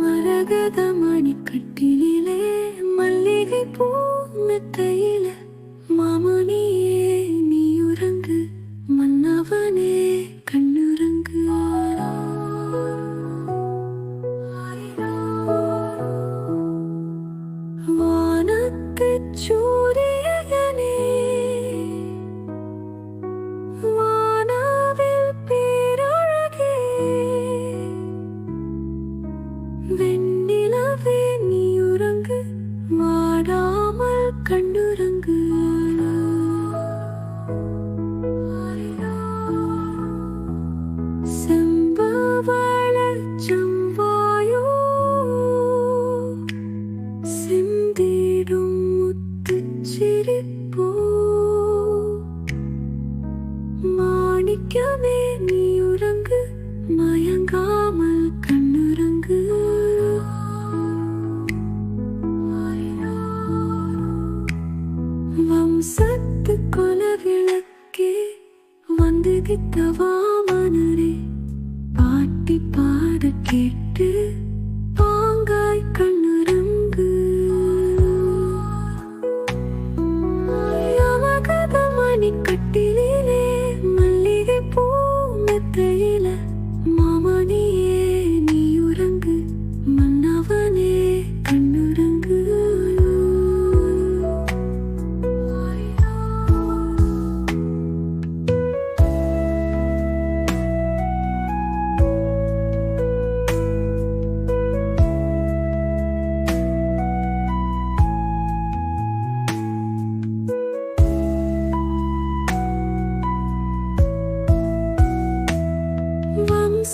மரகத மணிக்கட்டிலே மல்லிகை பூ மெத்தை சிந்திடும் முத்துச் மாணிக்கமே நீ உறங்கு மயங்காமல் கண்ணுறங்கு. வம்சத்து கொலவிளக்கே வந்து கித்தவா பாட்டி பாட கேட்டு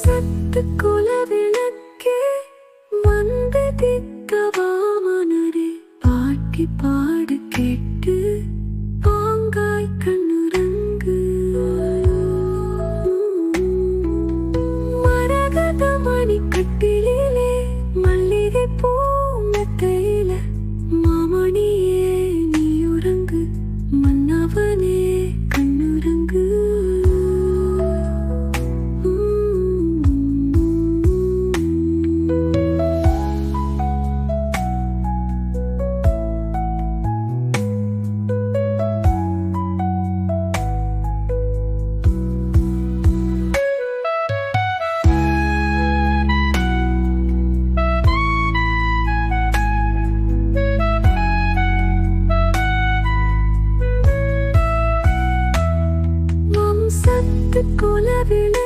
வம்சத்து குலவிளக்கே வந்து தித்தவா பாட்டி பாட கேட்டு பாங்காய் கண்ணுறங்கு. மரகத மணிக்கட்டிலே மல்லிகை வம்சத்து குலவிளக்கு